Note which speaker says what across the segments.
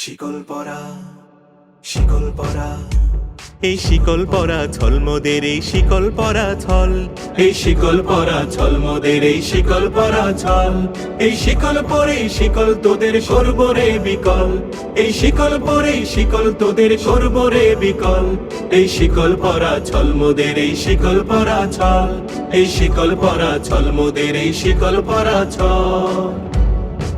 Speaker 1: শিকল পরা শিকল পরা
Speaker 2: এই শিকল পরা ছলমদের এই শিকল পরা ছল
Speaker 1: এই শিকল পরা ছল মোদের এই শিকল পরা ছল এই শিকল পরে শিকল তোদের করব রে বিকল এই শিকল পরে শিকল তোদের করব রে বিকল এই শিকল পরা ছল মোদের এই শিকল পরা ছল এই শিকল পরা ছল মোদের এই শিকল পরা ছল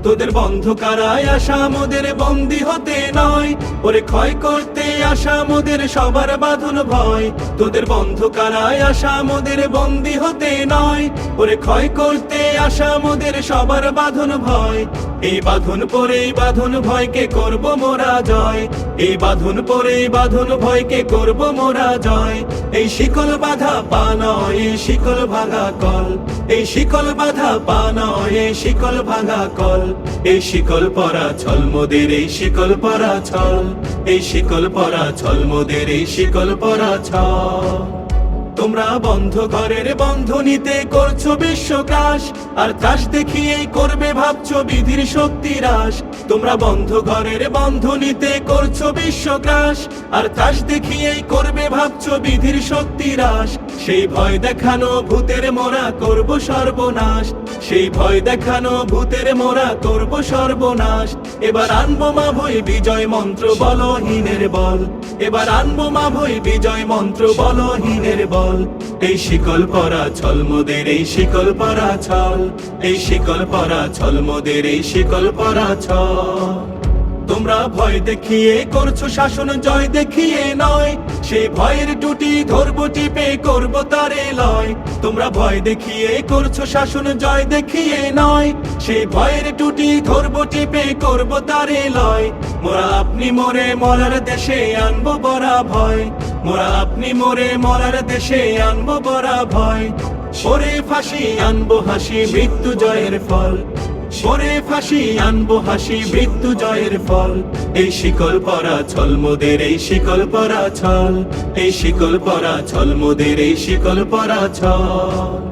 Speaker 1: তোদের বন্ধ কারায় আসা মোদের বন্দি হতে নয়। ওরে ক্ষয় করতে আসা মোদের সবার বাঁধন ভয়। তোদের বন্ধ কারায় আসা মোদের বন্দি হতে নয়। ওরে ক্ষয় করতে আসা মোদের সবার বাঁধন ভয়। এই বাঁধন পরে বাঁধন ভয়কে করব মোরা জয়। এই বাঁধন পরে বাঁধন ভয়কে করব মোরা জয়। এই শিকল বাধা পা নয়, এই শিকল ভাঙা কল। এই শিকল বাধা পা নয়, এই শিকল ভাঙা কল। এই শিকল পরা ছল মোদের এই শিকল পরা ছল। এই শিকল পরা ছল মোদের এই শিকল পরা ছল। তোমরা বন্ধ ঘরের বন্ধ নিতে করছ বিশ্বকাশ আর ত্রাস দেখিয়েই করবে ভাবছ বিধির শক্তি হ্রাস। তোমরা বন্ধ ঘরের বন্ধ নিতে করছ বিশ্বকাশ আর ত্রাস দেখিয়েই করবে ভাবছ বিধির শক্তি হ্রাস। সেই ভয় দেখানো ভূতের মোরা করব সর্বনাশ। সেই ভয় দেখানো ভূতের মোরা করব সর্বনাশ। এবার আনব মা ভই বিজয় মন্ত্র বলহীনের বল। এবার আনব মা ভই বিজয় মন্ত্র বলহীনের বল। এই শিকল পরা ছল মোদের এই শিকল পরা ছল, এই শিকল পরা ছল মোদের এই শিকল পরা ছল। তোমরা ভয় দেখিয়ে করছ শাসন, জয় দেখিয়ে নয়। সেই ভয়ের টুটি ধরবো, টিপে করব তারে লয়। তোমরা ভয় দেখিয়ে করছ শাসন, জয় দেখিয়ে নয়। সেই ভয়ের টুটি ধরবো, টিপে করব তারে লয়। মোরা আপনি মোরে মরার দেশে আনব বরা ভয় মোরা আপনি মোরে মরার দেশে আনব বরা ভয়। সরে ফাঁসি আনব হাসি, মৃত্যু জয়ের ফল। সরে ফাঁসি আনব হাসি, মৃত্যু জয়ের ফল। এই শিকল পরা ছল মোদের এই শিকল পরা ছল। এই শিকল পরা ছল মোদের এই শিকল পরা ছল।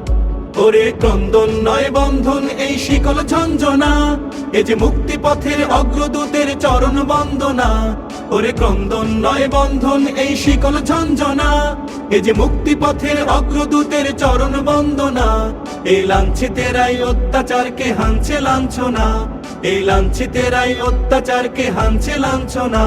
Speaker 1: ওরে ক্রন্দন নয় বন্ধন, এই শিকল ঝঞ্ঝনা। এ যে মুক্তি পথের অগ্রদূতের চরণ বন্দনা। ওরে ক্রন্দন নয় বন্ধন, এই শিকল ঝঞ্ঝনা। এ যে মুক্তি পথের অগ্রদূতের চরণ বন্দনা। এই লাঞ্ছিতেরাই অত্যাচারকে হানছে লাঞ্ছনা। এই লাঞ্ছিতেরাই অত্যাচারকে হানছে লাঞ্ছনা।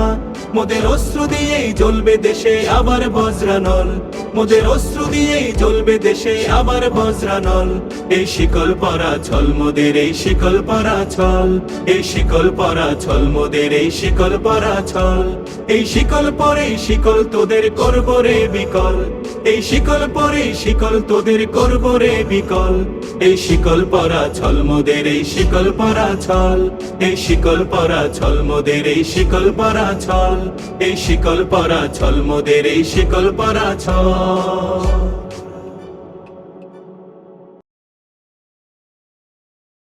Speaker 1: মোদের অশ্রু দিয়েই জ্বলবে দেশে আবার বজ্রানল মোদের অশ্রু দিয়েই জ্বলবে দেশে আবার বজ্রানল এই শিকল পরা ছল মোদের, এই শিকল পরা ছল। এই শিকল পরা ছল মোদের, এই শিকল পরা ছল। এই শিকল পরে শিকল তোদের করব রে বিকল। এই শিকল পরে শিকল তোদের করব রে বিকল। এই শিকল পরা ছল মোদের, এই শিকল পরা ছল। এই শিকল পরা ছল মোদের, এই শিকল পরা ছল। এই শিকল পরা ছল মোদের, এই শিকল পরা ছল।